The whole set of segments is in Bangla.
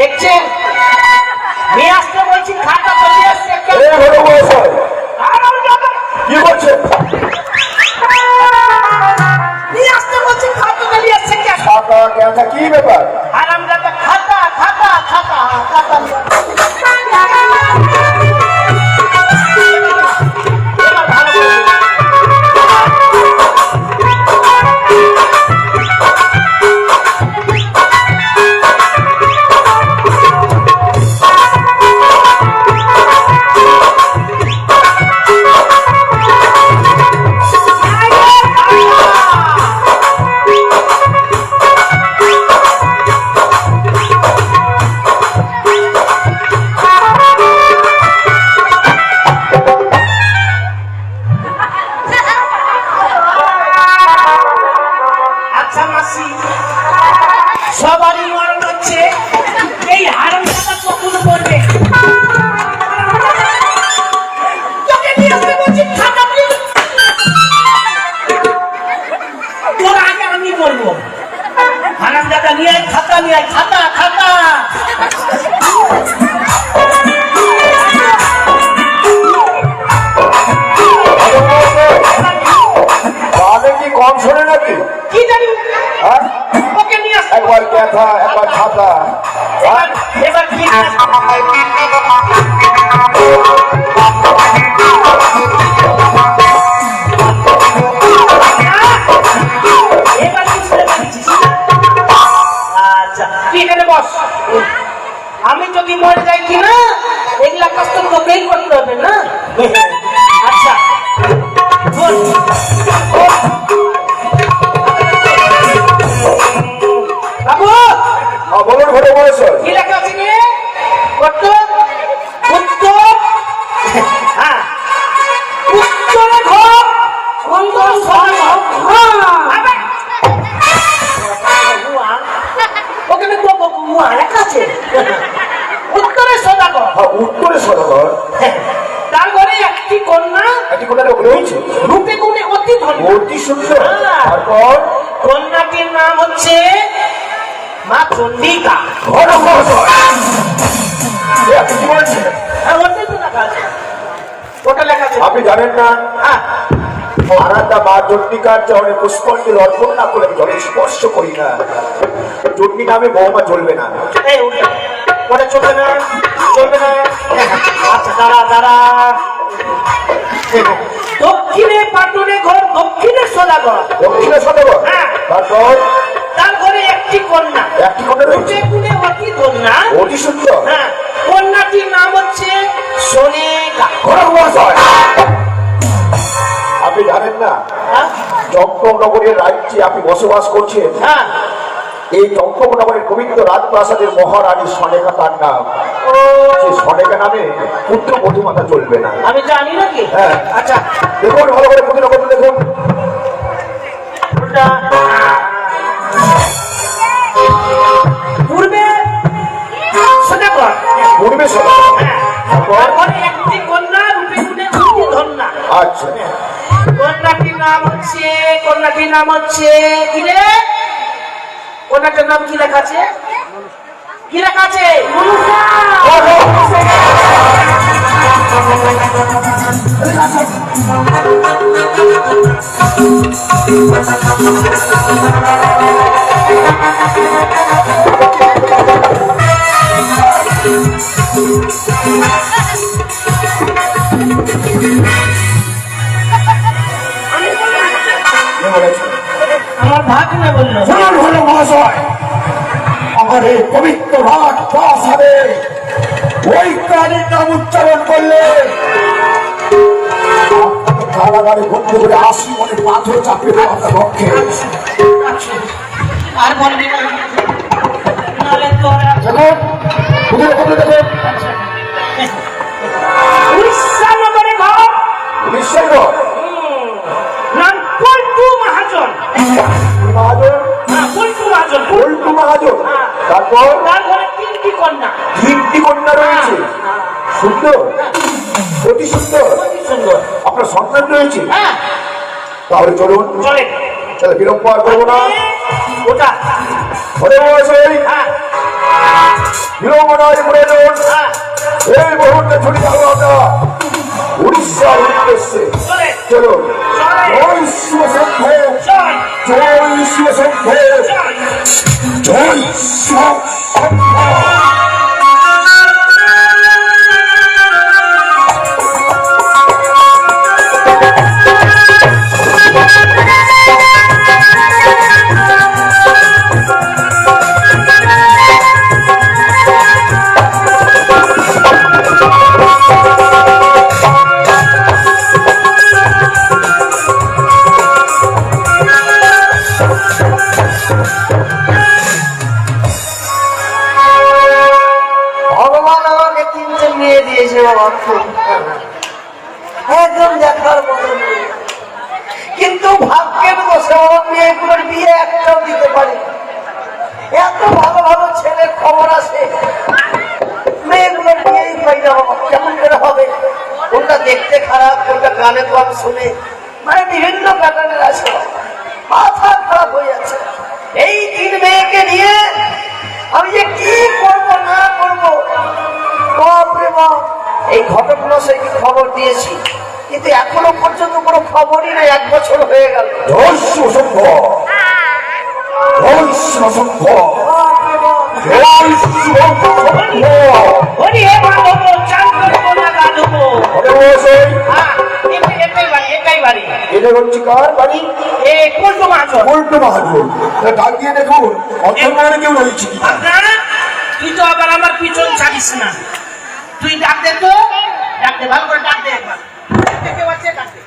দেখছেন? নিয়ে আসতে বলছি খাতা চলে আসছে কি করছে নিয়ে আসতে বলছি খাতা নিয়ে আসছে কে? ব্যাপার? আরাম খাতা নিয়ে খাতা কি কম শোনে নাকি? কি জানি? হ্যাঁ? একবার ক্যাথা একবার খাতা। এবার এবার কি বস। আমি যদি মরে যাই কি না এগুলা কাজ তো তোকেই করতে হবে না? আচ্ছা। বাবু! বলুন হলো মহাশয় কি লেখা আছে কত উত্তরে সদাগর তার একটি কন্যা একটি কোথায় রয়েছে। রূপে গুণে অতি ধন্য। অতি সুন্দর হ্যাঁ। তারপর? কন্যাটির নাম হচ্ছে মা চন্ডিকা। হলো মহাশয় আপনি কি বলছেন? হ্যাঁ ওটা লেখা আছে। আপনি জানেন না? হ্যাঁ। আরাধা মা চন্ডিকার চরণে পুষ্পাঞ্জলি অর্পণ না করে আমি জলে স্পর্শ করি না। চন্ডী নামে বৌমা চলবে না। ওটা চলবে না চলবে না। আচ্ছা দাঁড়া দাঁড়া। দক্ষিণে পাটনে ঘর দক্ষিণে সোজা ঘর দক্ষিণে সদাগর হ্যাঁ। তারপর? তার ঘরে একটি কন্যা। একটি কোণে রয়েছে? গুণে অতি কন্যা অতি সুন্দর হ্যাঁ। কন্যাটির নাম হচ্ছে সোনেকা আপনি জানেন না হ্যাঁ? চম্পকনগরের রাজ্যে আপনি বসবাস করছেন। হ্যাঁ। এই চম্পকনগরের পবিত্র রাজপ্রাসাদের মহারানী সনেকা তার নাম। সেই সনেকা নামে পুত্র মধুমাতা চলবে না। আমি জানি নাকি হ্যাঁ। আচ্ছা। দেখুন ভালো করে পুত্র দেখুন। পূর্বে সোজা পূর্বে সদাগর তারপরে একটি কন্যা রূপে গুণে অতি ধন্যা। আচ্ছা। কন্যাটির নাম হচ্ছে কন্যাটির নাম হচ্ছে কি রে? কন্যাটির নাম কি লেখা আছে? কি লেখা আছে? কে শুনুন হলো মহাশয়। আমার এই পবিত্র রাত প্রাসাদে ওই প্রাণীর নাম উচ্চারণ করলে কারাগারে বন্দি করে আশি মনে পাথর চাপিয়ে দেবো আপনার পক্ষে। আর বলবি না। দেখুন উড়িষ্যা নগরে ঘর। নিশ্চয় গো। মহাজন। পল্টু মহাজন। পল্টু মহাজন। তারপর? তার তিনটি কন্যা। তিনটি কন্যা রয়েছে। সুন্দর? অতি সুন্দর? কি সুন্দর। আপনার সন্তান রয়েছে? হ্যাঁ। তাহলে চলুন। চলে তাহলে বিলম্ব আর করব না। ওটা। ঘরে হ্যাঁ। বিড়ম্বনায় প্রয়োজন এই মুহূর্তে ছুটি যাব আমরা। উড়িষ্যার উদ্দেশ্যে চলে জয় চল জয় শিবশঙ্খ কিন্তু ভাগ্যের বসে বিয়ে একটাও দিতে পারে এত ভালো ভালো ছেলের খবর আসে মেয়েগুলোর বিয়েই পাই না কেমন করে হবে? কোনটা দেখতে খারাপ, কোনটা কানে কম শুনে। মানে বিভিন্ন প্যাটার্নের আছে মাথা খারাপ হয়ে যাচ্ছে। এই তিন মেয়েকে নিয়ে আমি যে কি করব, না করব? বাপরে বাপ। এই ঘটনা সেই খবর দিয়েছি? কিন্তু এখনও পর্যন্ত কোনো খবরই নেই এক বছর হয়ে গেল। হ্যাঁ বাড়ি এটা হচ্ছে কার বাড়ি? ডাক দিয়ে দেখুন কেউ রয়েছে কি তুই তো আবার আমার পিছন ছাড়িস না। তুই ডাক দে তো। ডাক দে, ভালো করে ডাক দে একবার। কেউ আছে ডাক দে।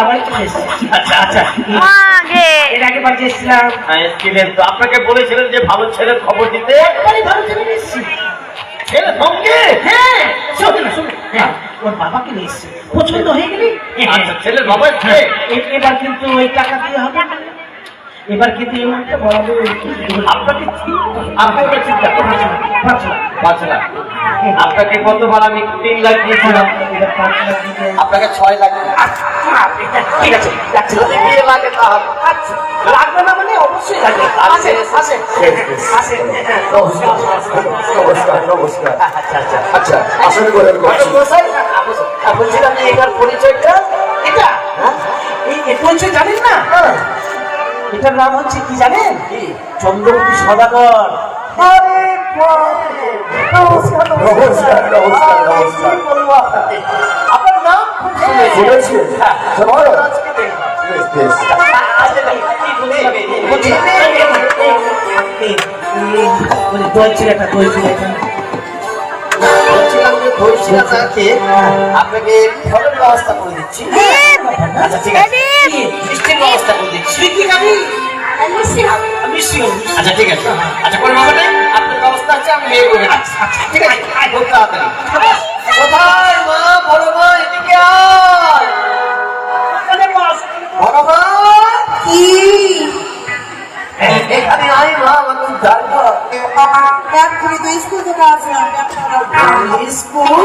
আবার আচ্ছা আচ্ছা। এর আগে বাড়ি এসেছিলাম। এসেছিলেন তো। আপনাকে বলেছিলেন যে ভালো ছেলের খবর দিতে। ভালো এসেছি। ছেলে সঙ্গে? হ্যাঁ শোন না শোন হ্যাঁ ওর বাবাকে নিয়ে এসেছি। পছন্দ হয়ে গেলি? আচ্ছা ছেলের বাবা হ্যাঁ, এবার কিন্তু ওই টাকা দিয়ে হবে। না। এবার কিন্তু এই মুহূর্তে বরাবর আপনাকে আপনি ওটা চিন্তা করুন পাঁচ লাখ। আপনাকে কতবার আমি তিন লাখ দিয়েছিলাম? আপনাকে ছয় লাখ আচ্ছা, ঠিক আছে। আচ্ছা, লাগবে না মানে অবশ্যই লাগবে। হ্যাঁ, নমস্কার নমস্কার আচ্ছা আচ্ছা আচ্ছা। আসলে বলছিলাম এবার পরিচয়টা এটা? এই পরিচয় জানেন না? এটার নাম হচ্ছে কি জানেন? চন্দ্রপতি সদাগর। আপনাকে? আপনার নাম ফলের ব্যবস্থা করে দিচ্ছি। আচ্ছা ঠিক আছে। ব্যবস্থা করে দিচ্ছি তুই কি খাবি মিষ্টি খাবি আচ্ছা ঠিক আছে। আচ্ছা কোনো ব্যাপার নেই আপনার ব্যবস্থা আছে আমি বিয়ে করে আচ্ছা আচ্ছা ঠিক আছে। খুব তাড়াতাড়ি। কোথায় মা? বড় মা এদিকে আয়। বড় মা? কি? এখানে আয় মা আমার খুব দরকার এক্ষুনি তো স্কুল থেকে আসলাম স্কুল?